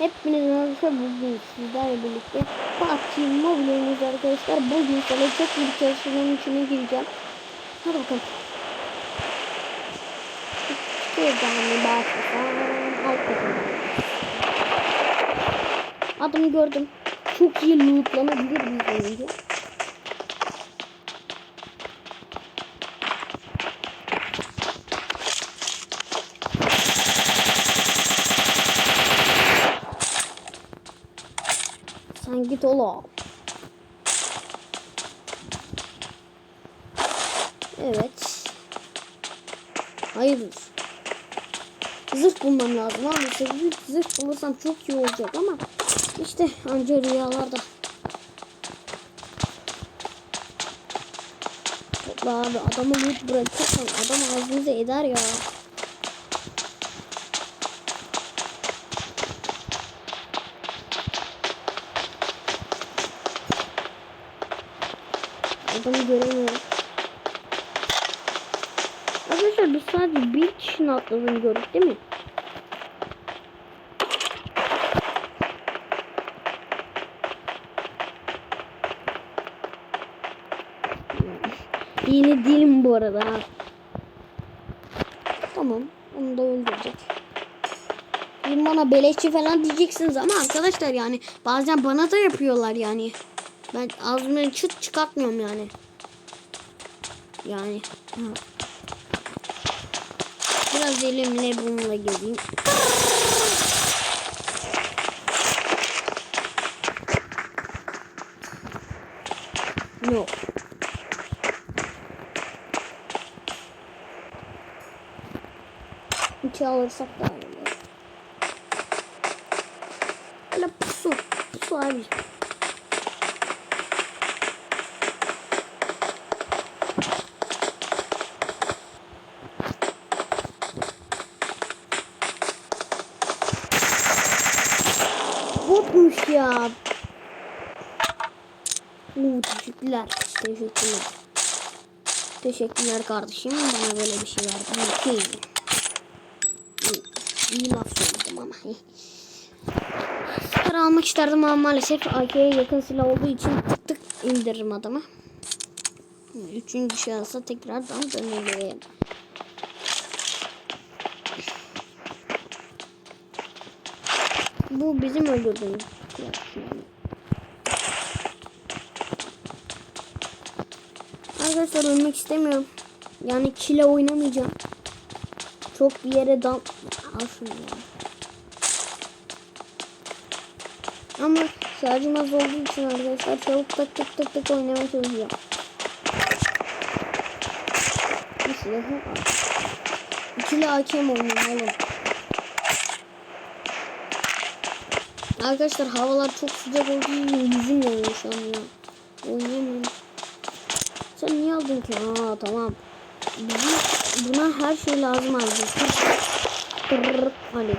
Hepiniz merhaba bugün sizlerle birlikte PUBG Mobile oynuyoruz arkadaşlar. Bugün sana çok bir çalışmanın içine gireceğim. Hadi bakalım. Şuradan başlasam. Alt bakalım. Adımı gördüm. Çok iyi lootlanabilir bir oyuncu. Sen git oğlum. Evet. Hayırdır. Zırh bulmam lazım ama sekiz zırh bulursam çok iyi olacak ama işte anca rüyalarda. Topla abi adamı loot bırakırsan adam ağzınıza eder ya. Adamı göremiyorum. Arkadaşlar biz sadece atladığını gördük değil mi? Yine değilim bu arada. Tamam. Onu da öldürecek. Şimdi bana beleşçi falan diyeceksiniz ama arkadaşlar yani bazen bana da yapıyorlar yani. Ben ağzımdan çıt çıkartmıyorum yani. Yani. Ha. Biraz elimle bununla geleyim. Yok. İki alırsak daha iyi. Böyle pusu. Pusu abi. Botmuş ya. Oo, teşekkürler. Teşekkürler. Kardeşim. Bana böyle bir şey verdin. İyi, iyi laf söyledim ama. Sıkar almak isterdim ama maalesef AK'ye yakın silah olduğu için tık tık indiririm adamı. Üçüncü şahısa tekrardan dönelim. Bu bizim öldürdüğümüz. Arkadaşlar ölmek istemiyorum. Yani kile oynamayacağım. Çok bir yere dal... Al şunu ya. Ama şarjım az olduğu için arkadaşlar çabuk tık tık tık tık oynamaya çalışacağım. Bir silahı al. İkili hakem oğlum. Arkadaşlar havalar çok sıcak olduğu için yüzüm yanıyor şu an ya. Oynayamıyorum. Sen niye aldın ki? Aa tamam. Bizim buna her şey lazım abi. Hani.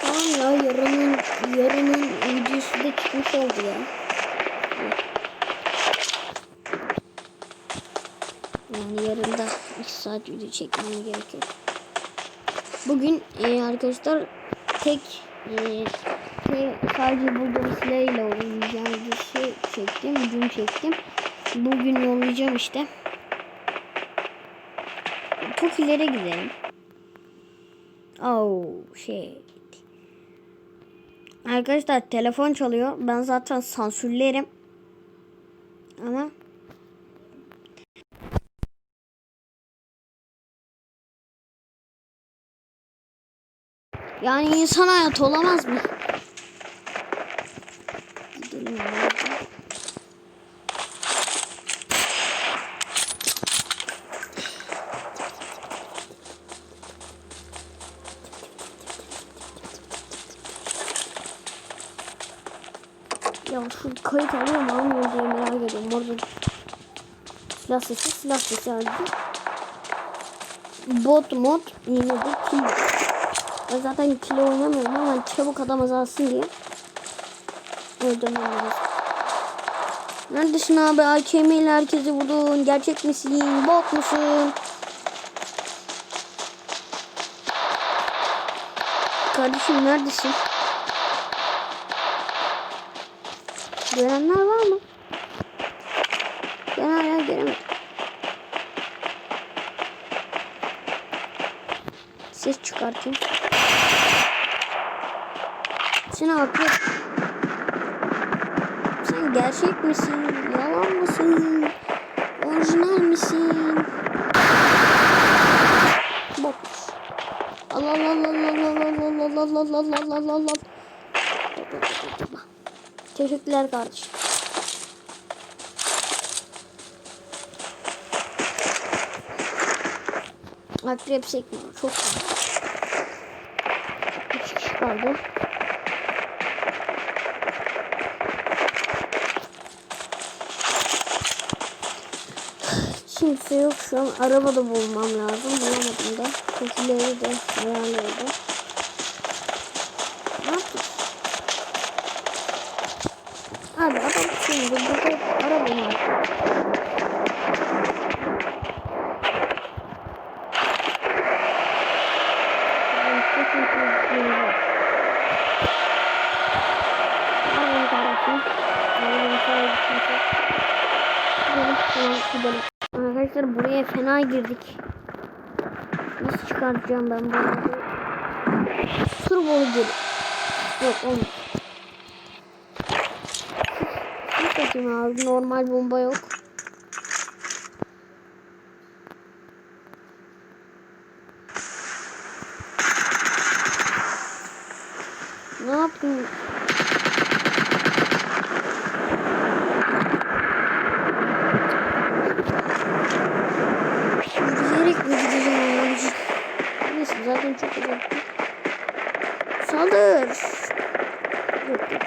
Tamam ya yarının yarının videosu da çıkmış oldu ya. Yani yarın da 2 saat video çekmem gerekiyor. Bugün e, arkadaşlar tek e, tek sadece bulduğum silahıyla oynayacağım bir şey çektim. Dün çektim. Bugün yollayacağım işte. Çok ileri gidelim. Oh şey. Arkadaşlar telefon çalıyor. Ben zaten sansürlerim. Ama Yani insan hayatı olamaz mı? Gidelim ya. Şu kayıt alıyor mu almıyor diye merak ediyorum. Orada silah sesi silah sesi halde. Bot mod yine de kill. Ben zaten kilo oynamıyorum ama çabuk adam azalsın diye. Öldürmem lazım. Neredesin abi? AKM ile herkesi vurdun. Gerçek misin? Bot musun? Kardeşim neredesin? Görenler var mı? Ben hala göremedim. Ses çıkartayım. Sen akrep. Gerçek misin? Yalan mısın? Orijinal misin? Bok. Allah Allah Allah Allah Allah Allah Allah Allah Allah Allah Allah Teşekkürler kardeşim. Akrep sekmiyor. Çok güzel. Üç kişi kaldı. Kimse yok şu an. Araba da bulmam lazım. Bulamadım da. Kokileri de ayarladım. Ne yaptık? Abi adam şimdi burada araba var. Fena girdik. Nasıl çıkartacağım ben bu arabayı? Turbolu gir. Yok. Bir bakayım abi normal bomba yok. Ne yapayım? Yürüyerek mi gideceğim abi? Neyse zaten çok uzak. Saldır. Yok yok.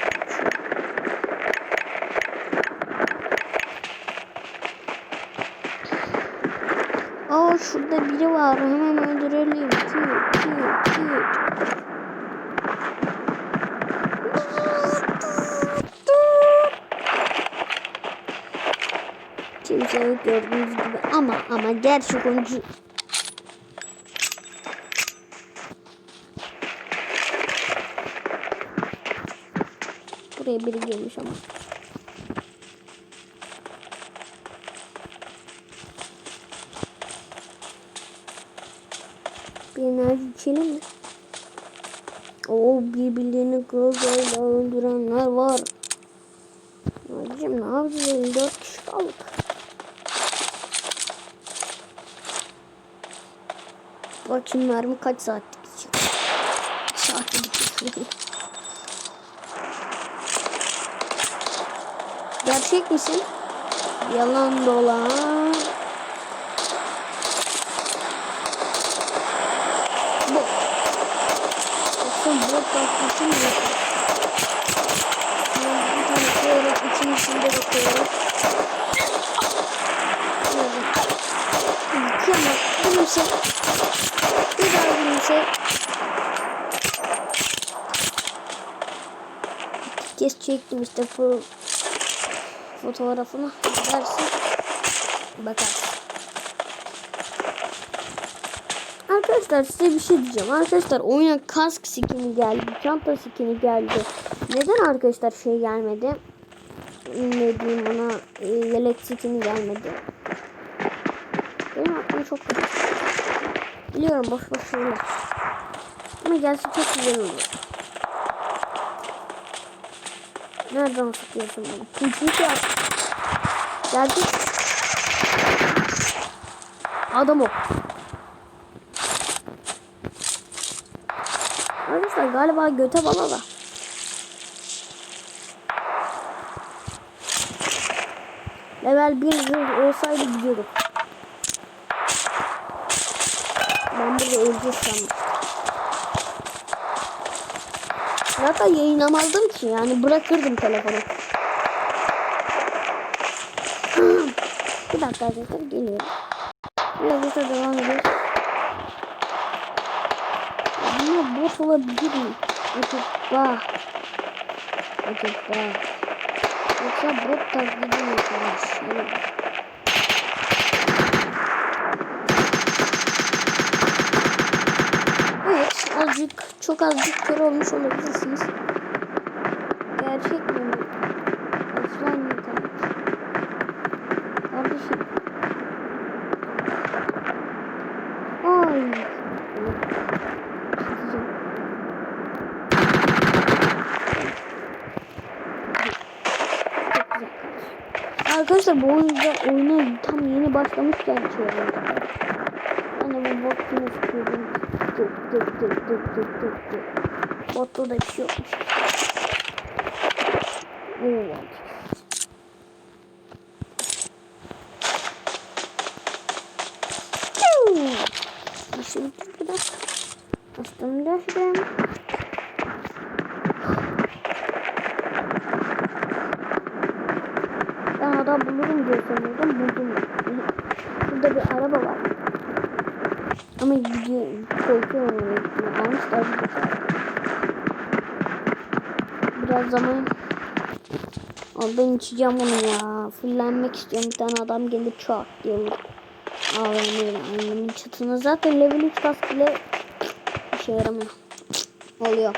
Aa şurada biri var. Hemen öldürelim. Kü, kü, kü. Yok gördüğünüz gibi ama ama gerçek oyuncu Buraya biri gelmiş ama. Bir enerji içelim mi? Oo birbirlerini kılıçla öldürenler var. Abicim ne yapacağız? 4 kişi kaldık. Bakayım mermi kaç saatlik gidecek? Saatte gidecek. Gerçek misin? Yalan dolan. Bu. Yoksa bu tatlısın mı? Bir tane koyarak ikincisini de bakıyorum. İki ama gülümse. Bir daha gülümse. İki çektim işte bu fotoğrafını dersin bakarsın. Arkadaşlar size bir şey diyeceğim. Arkadaşlar oyuna kask skini geldi. Çanta skini geldi. Neden arkadaşlar şey gelmedi? Ne diyeyim ona e, yelek skini gelmedi. Benim aklım çok kötü. Biliyorum boş boş şeyler. Ama gelse çok güzel olur. Nereden sıkıyorsun beni? Pinçlik yap. Geldik. Adam o. Arkadaşlar galiba göte bala da. Level 1 zırh olsaydı gidiyorduk. Ben burada sandım. Zaten yayınlamazdım ki yani bırakırdım telefonu. Bir dakika arkadaşlar geliyorum. Biraz da devam ediyor. Bunlar bot olabilir mi? Acaba. Acaba. Yoksa bot taklidi mi? Yani Evet azıcık çok azıcık kör olmuş olabilirsiniz. Gerçek mi? Offline mi? Kardeşim. Ay. Arkadaşlar bu oyunda oyuna tam yeni başlamışken oldu. Ben de bu bot yine sıkıyordum. Tık tık tık tık tık tık tık. Botta da bir şey yokmuş. Oo. Şimdi biraz astım düştüm. Ben adam bulurum diye sanıyordum. Buldum. Burada bir araba var. Ama gidiyor. Korkuyorum. Almışlar. Biraz zaman Abi ben içeceğim onu ya. Fullenmek istiyorum. Bir tane adam gelir çat diye vurur. AVM'yle annemin çatına zaten level 3 kask bile işe yaramıyor. Oluyor.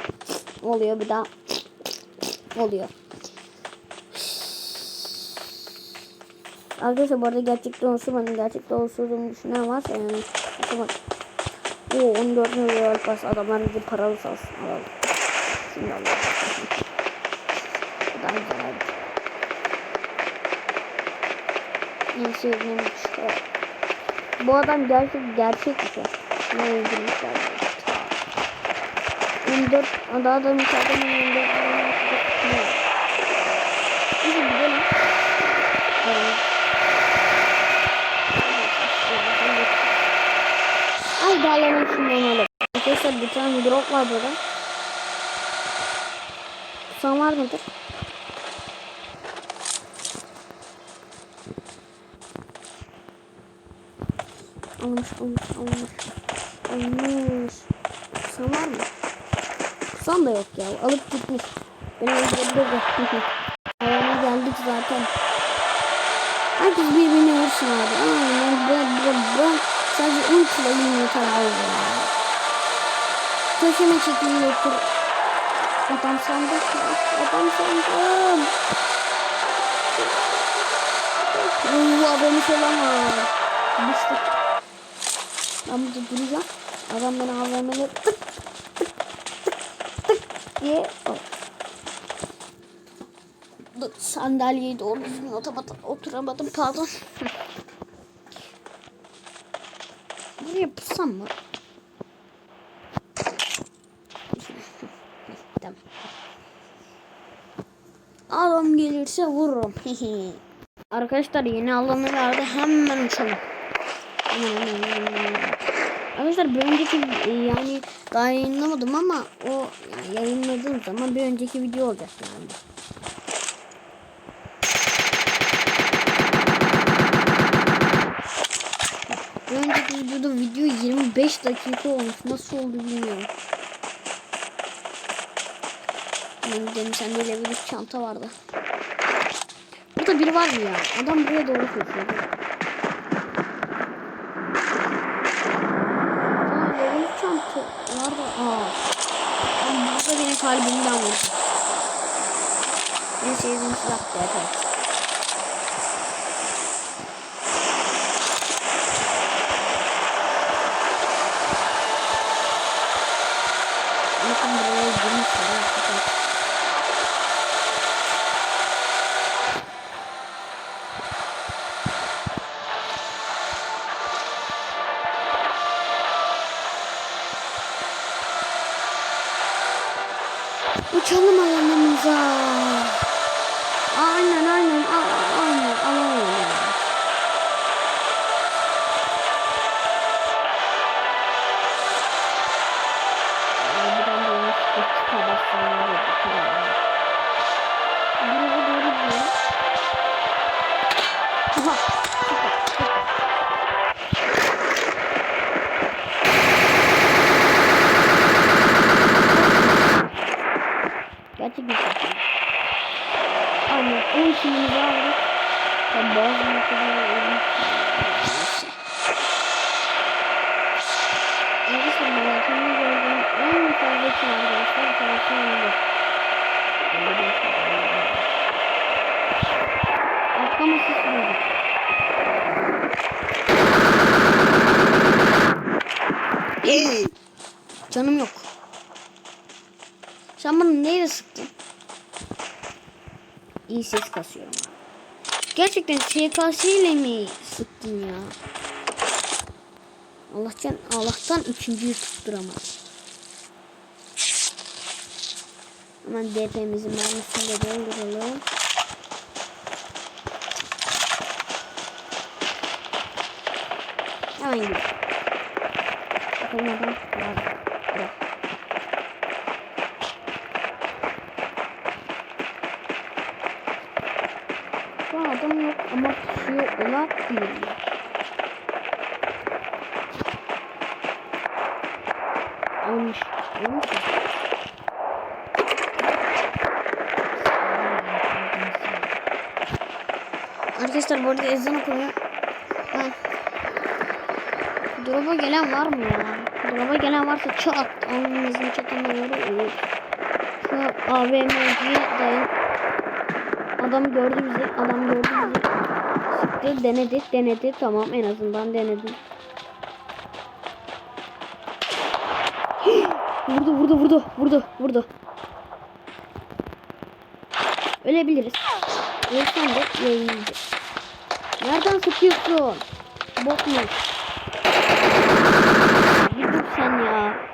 Oluyor bir daha. Oluyor. Arkadaşlar bu arada gerçekten olsun gerçekten olsun düşünen varsa yani. Bakın. Oo 14 milyon pas adamlar bizi paralı salsın. Alalım. Şimdi alalım. Bu da güzel. En sevdiğim işte. Bu adam gerçek gerçek bir şey. Ne öldürmüşler. 14 daha da müsaade 14 Neyse gidelim. Evet. İçinden alalım. Arkadaşlar bir tane drop var burada. Kusan var mıdır? Almış, almış, almış. Almış. Kusan var mı? Kusan da yok ya. Alıp gitmiş. Beni öldürebilir. Ayağına geldik zaten. Herkes birbirini vursun abi. Aynen. Ben, ben, ben sadece 10 kilo yeter abi. Köşeme çekiliyor. Adam sandık. Adam sandım. Uuu abone olamaz. Düştük. Ben burada duracağım. Adam beni AVM'le tık tık tık tık diye oh. Dur, sandalyeyi doğru düzgün oturamadım pardon. Pusam mı? tamam. Gelirse vururum. Arkadaşlar yeni alanı verdi hemen uçalım. Arkadaşlar bir önceki yani daha yayınlamadım ama o yani yayınladığım zaman bir önceki video olacak yani. Bir önceki videoda video 25 dakika olmuş. Nasıl oldu bilmiyorum. Hemen gidelim sende level 3 çanta vardı. Burada biri var mı ya? Adam buraya doğru koşuyor. Aa 3 çanta. Nerede? Aa. Ama burada benim kalbimden vurdu. En sevdiğim silah zaten. Bakın Sen bana neyle sıktın? İyi ses kasıyorum. Gerçekten SKS ile mi sıktın ya? Allah'tan Allah'tan üçüncüyü tutturamadım. Hemen DP'mizin mermisini de dolduralım. Hemen gidelim. Bakalım adam var. Bırak. Şu an ama kişi olabilir. Olmuş. Olmuş mu? Arkadaşlar bu arada ezan okunuyor. Ha. Drop'a gelen var mı ya? Drop'a gelen varsa çat. Annemizin çatına doğru olur. Şu AVM'ciye dayan. Adam gördü bizi. Adam gördü bizi. Sıktı. Denedi. Denedi. Tamam en azından denedim. vurdu vurdu vurdu. Vurdu vurdu. Ölebiliriz. Ölsem de yayınlayacağım. Nereden sıkıyorsun? Bokmuş. Dur sen ya.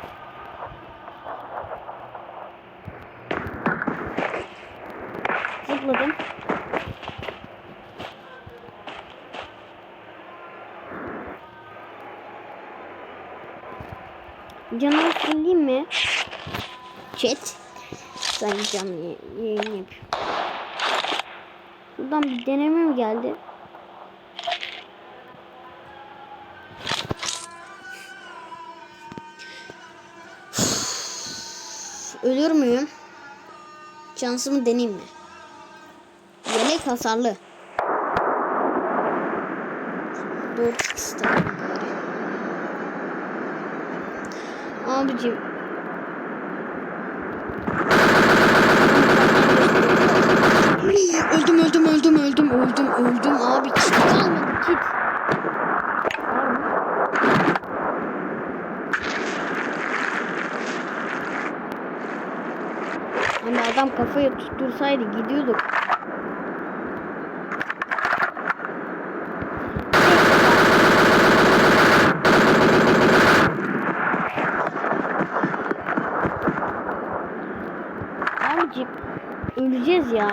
Canımı sileyim mi? Chat. Ben canlı yayın yapıyorum. Buradan bir deneme mi geldi? Ölür müyüm? Şansımı deneyeyim mi? Yelek hasarlı. 4 istedim Abicim. öldüm öldüm öldüm öldüm öldüm öldüm abi kit kalmadı kit. Hani adam kafayı tuttursaydı gidiyorduk. Abicim öleceğiz ya.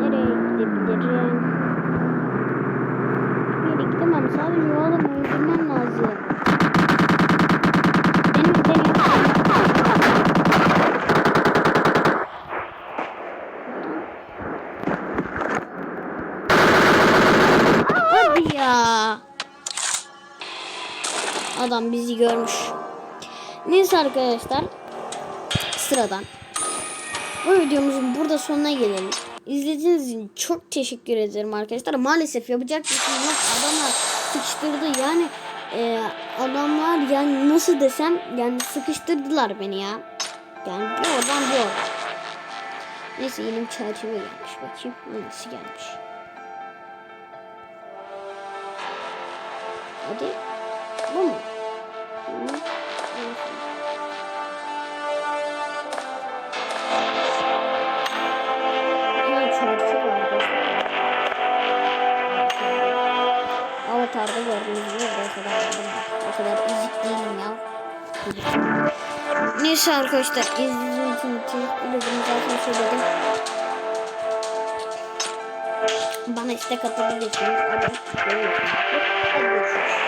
Nereye gidebilirim? Hiçbir yere gidemem. Sadece o adamı öldürmem lazım. Benim benim. Hadi ya. Adam bizi görmüş. Neyse arkadaşlar. Sıradan. Bu videomuzun burada sonuna gelelim. İzlediğiniz için çok teşekkür ederim arkadaşlar. Maalesef yapacak bir şey yok. Adamlar sıkıştırdı. Yani e, adamlar yani nasıl desem yani sıkıştırdılar beni ya. Yani bir oradan bir oradan. Neyse bir çerçeve gelmiş. Bakayım hangisi gelmiş. Hadi. Bu mu? Avatar'da gördüğünüz gibi o kadar aldım. O kadar ezik değilim ya. Neyse arkadaşlar izlediğiniz için teşekkür. Zaten söyledim. Bana istek atabilirsiniz. Hadi görüşürüz.